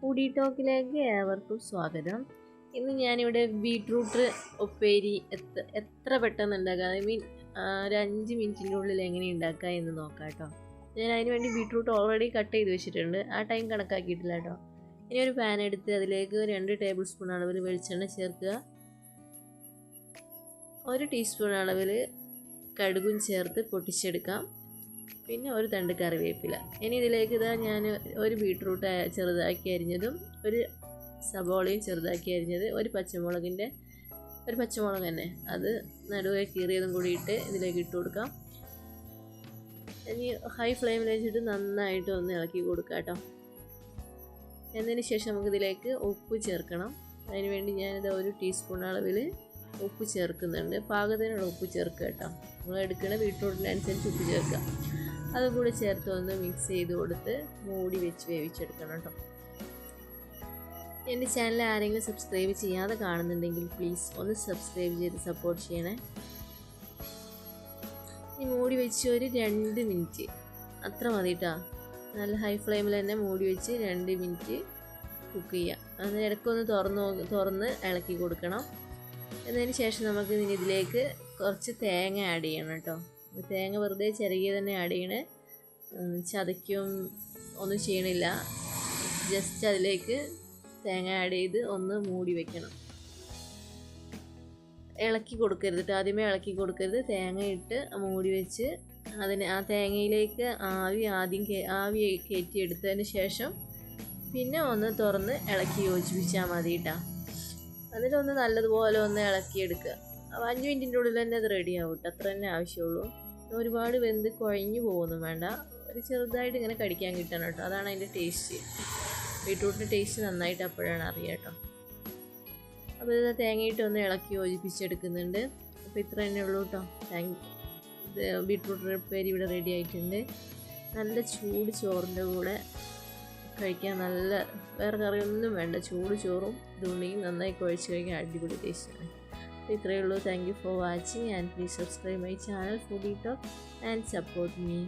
Foodie ടോക്കിലേക്ക് ഏവർക്കും സ്വാഗതം. ഇന്ന് ഞാനിവിടെ ബീട്രൂട്ട് ഉപ്പേരി എത്ര എത്ര പെട്ടെന്ന് ഉണ്ടാക്കാം? ഐ മീൻ ഒരു അഞ്ച് മിനിറ്റിന്റെ ഉള്ളിൽ എങ്ങനെ ഉണ്ടാക്കുക എന്ന് നോക്കാം കേട്ടോ. ഞാൻ അതിന് വേണ്ടി ബീട്രൂട്ട് ഓൾറെഡി കട്ട് ചെയ്ത് വെച്ചിട്ടുണ്ട്. ആ ടൈം കണക്കാക്കിയിട്ടില്ല കേട്ടോ. ഇനി ഒരു പാൻ എടുത്ത് അതിലേക്ക് രണ്ട് ടേബിൾ സ്പൂൺ അളവിൽ വെളിച്ചെണ്ണ ചേർക്കുക. ഒരു ടീസ്പൂൺ അളവിൽ കടുകും ചേർത്ത് പൊട്ടിച്ചെടുക്കാം. പിന്നെ ഒരു തണ്ട് കറിവേപ്പില. ഇനി ഇതിലേക്ക് ഇതാ ഞാൻ ഒരു ബീട്രൂട്ട് ചെറുതാക്കി അരിഞ്ഞതും ഒരു സബോളയും ചെറുതാക്കി അരിഞ്ഞത് ഒരു പച്ചമുളകിന്റെ ഒരു പച്ചമുളക് തന്നെ. അത് നടുവെ കീറിയതും കൂടി ഇട്ട് ഇതിലേക്ക് ഇട്ട് കൊടുക്കാം. ഇനി ഹൈ ഫ്ലെയിമിൽ വെച്ചിട്ട് നന്നായിട്ട് ഒന്ന് ഇളക്കി കൊടുക്കാം കേട്ടോ. എന്നതിന് ശേഷം നമുക്കിതിലേക്ക് ഉപ്പ് ചേർക്കണം. അതിന് വേണ്ടി ഞാനിത് ഒരു ടീസ്പൂൺ അളവിൽ ഉപ്പ് ചേർക്കുന്നുണ്ട്. പാകത്തിനുള്ള ഉപ്പ് ചേർക്കുക കേട്ടോ. നമ്മൾ എടുക്കുന്ന ബീട്രൂട്ടിനനുസരിച്ച് ഉപ്പ് ചേർക്കുക. അതും കൂടി ചേർത്ത് വന്ന് മിക്സ് ചെയ്ത് കൊടുത്ത് മൂടി വെച്ച് വേവിച്ചെടുക്കണം കേട്ടോ. എന്റെ ചാനൽ ആരെങ്കിലും സബ്സ്ക്രൈബ് ചെയ്യാതെ കാണുന്നുണ്ടെങ്കിൽ പ്ലീസ് ഒന്ന് സബ്സ്ക്രൈബ് ചെയ്ത് സപ്പോർട്ട് ചെയ്യണേ. ഈ മൂടി വെച്ച് ഒരു രണ്ട് മിനിറ്റ് അത്ര മതി കേട്ടോ. നല്ല ഹൈ ഫ്ലെയിമിൽ തന്നെ മൂടി വെച്ച് രണ്ട് മിനിറ്റ് കുക്ക് ചെയ്യുക അതിന് ഇടയ്ക്കൊന്ന് തുറന്ന് തുറന്ന് ഇളക്കി കൊടുക്കണം. എന്നതിന് ശേഷം നമുക്ക് ഇനി ഇതിലേക്ക് കുറച്ച് തേങ്ങ ആഡ് ചെയ്യണം കേട്ടോ. തേങ്ങ വെറുതെ ചെറിയ തന്നെ ആഡ് ചെയ്യണേ. ചതയ്ക്കും ഒന്നും ചെയ്യണില്ല. ജസ്റ്റ് അതിലേക്ക് തേങ്ങ ആഡ് ചെയ്ത് ഒന്ന് മൂടി വെക്കണം. ഇളക്കി കൊടുക്കരുത് ആദ്യമേ ഇളക്കി കൊടുക്കരുത്. തേങ്ങ ഇട്ട് മൂടി വെച്ച് അതിന് ആ തേങ്ങയിലേക്ക് ആവി ആദ്യം ആവി കയറ്റി എടുത്തതിന് ശേഷം പിന്നെ ഒന്ന് തുറന്ന് ഇളക്കി യോജിപ്പിച്ചാൽ മതി കേട്ടോ. എന്നിട്ട് ഒന്ന് നല്ലതുപോലെ ഒന്ന് ഇളക്കിയെടുക്കുക. അപ്പോൾ അഞ്ച് മിനിറ്റിന്റെ ഉള്ളിൽ തന്നെ അത് റെഡി ആവും കേട്ടോ അത്ര തന്നെ ആവശ്യമുള്ളൂ. ഒരുപാട് വെന്ത് കുഴഞ്ഞു പോകുന്നു വേണ്ട. ഒരു ചെറുതായിട്ട് ഇങ്ങനെ കടിക്കാൻ കിട്ടണം കേട്ടോ അതാണ് അതിന്റെ ടേസ്റ്റ് ബീട്രൂട്ടിന്റെ ടേസ്റ്റ് നന്നായിട്ട് അപ്പോഴാണ് അറിയുക കേട്ടോ അപ്പോൾ ഇത് തേങ്ങയിട്ട് ഒന്ന് ഇളക്കി യോജിപ്പിച്ചെടുക്കുന്നുണ്ട്. അപ്പോൾ ഇത്ര തന്നെ ഉള്ളൂ കേട്ടോ താങ്ക് ബീട്രൂട്ട് പേര് ഇവിടെ റെഡി ആയിട്ടുണ്ട്. നല്ല ചൂട് ചോറിന്റെ കൂടെ. കഴിക്കാൻ നല്ല വേറെ കറിയൊന്നും വേണ്ട. ചൂട് ചോറും ഇതുണ്ടെങ്കിൽ നന്നായി കുഴച്ച് കഴിക്കാൻ അടിപൊളി ടേസ്റ്റാണ്. ഇത്രയേ ഉള്ളൂ. Thank you for watching and please subscribe my channel foodie talk and support me